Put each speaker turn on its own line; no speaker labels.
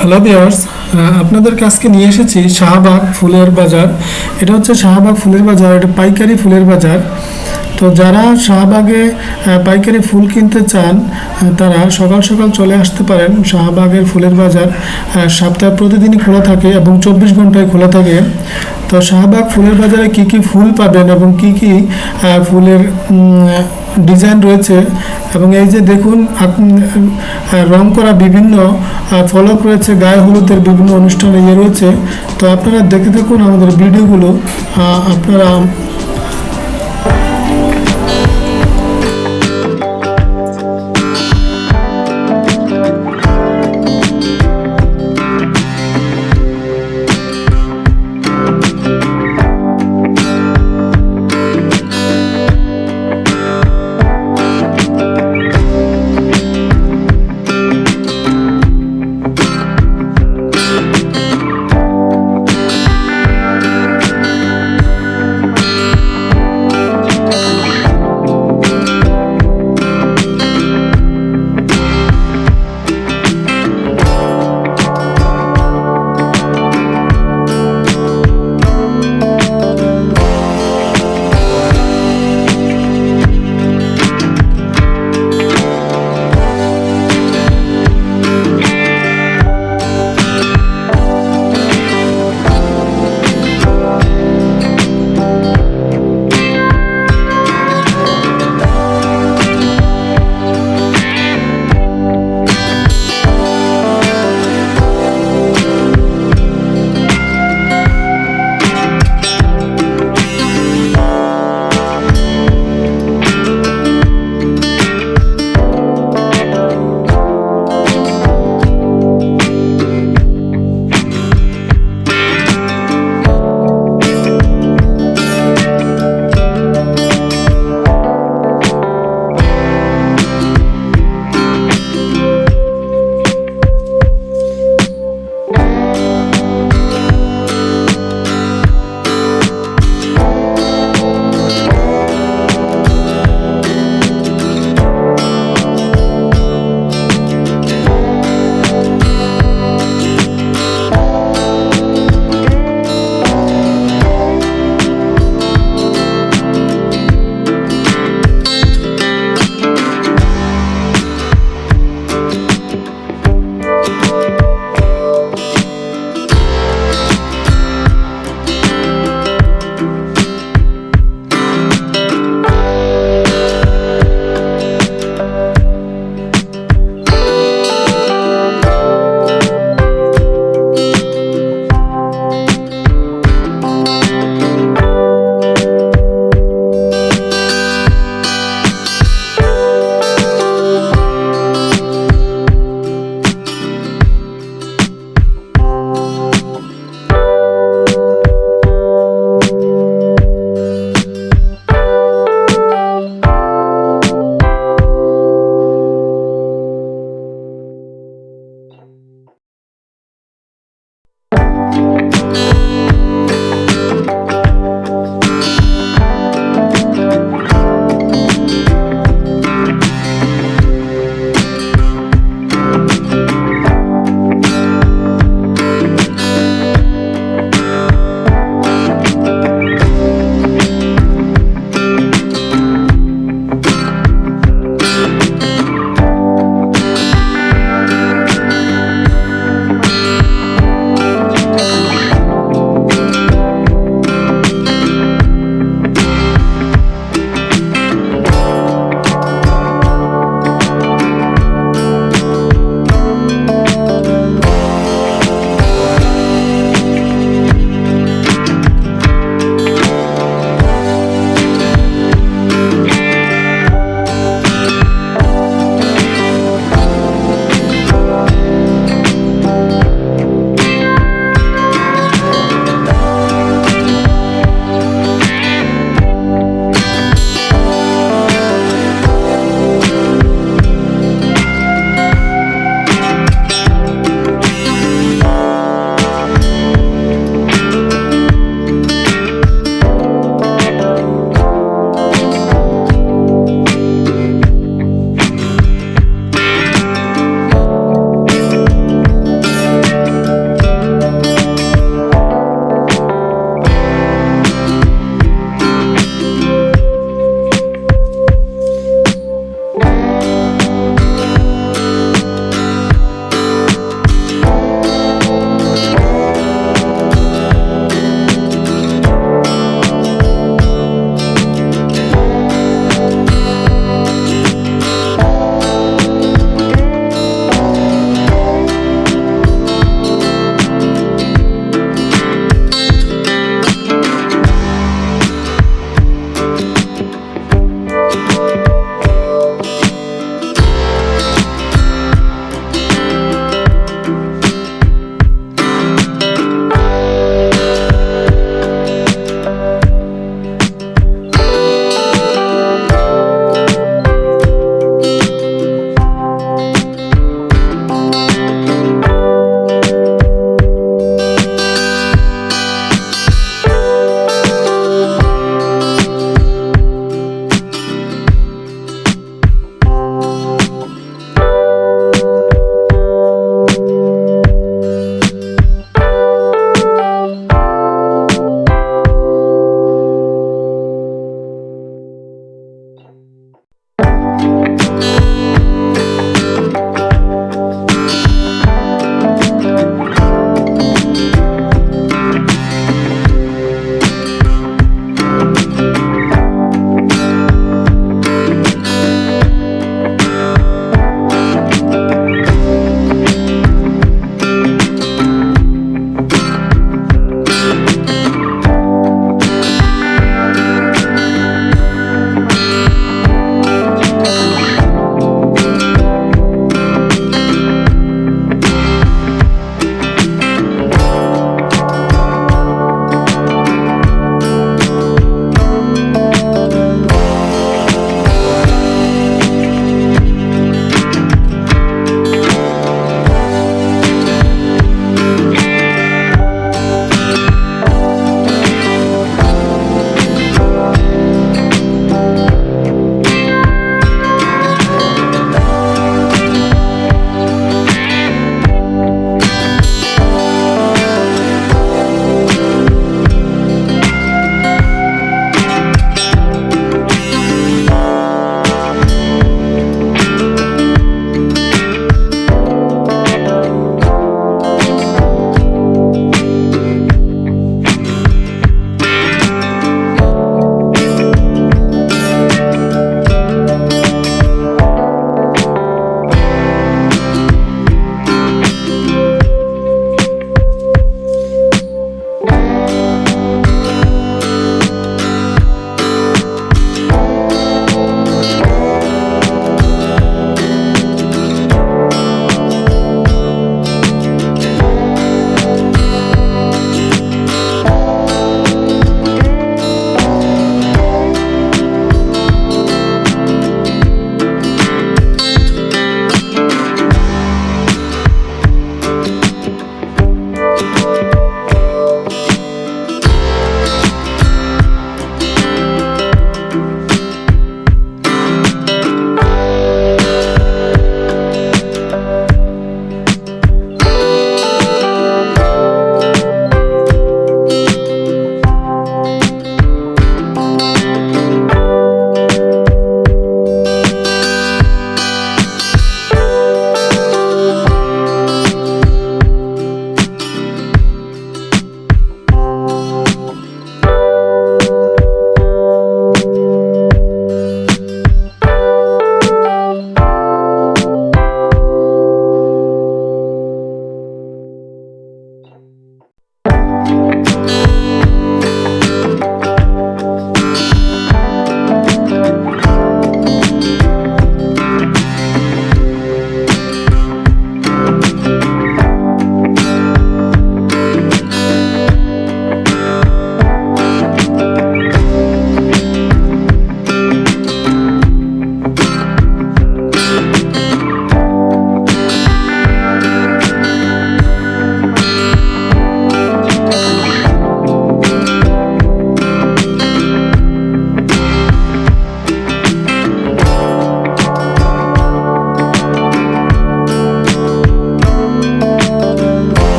Hello বিয়ার্স আপনাদেরকে আজকে নিয়ে এসেছি শাহবাগ ফুলের বাজার। এটা হচ্ছে শাহবাগ ফুলের বাজার, এটা পাইকারি ফুলের বাজার। তো যারা শাহবাগে পাইকারি ফুল কিনতে চান তারা সকাল সকাল চলে আসতে পারেন শাহবাগের ফুলের বাজার। সপ্তাহে প্রতিদিনই খোলা থাকে এবং চব্বিশ ঘন্টায় খোলা থাকে। তো শাহবাগ ফুলের বাজারে কি কি ফুল পাবেন এবং কি কি ফুলের ডিজাইন রয়েছে? এবং এই যে দেখুন রং করা বিভিন্ন ফলক রয়েছে, গায়ে হলুদের বিভিন্ন অনুষ্ঠানে ইয়ে রয়েছে। তো আপনারা দেখে থাকুন আমাদের ভিডিওগুলো। আপনারা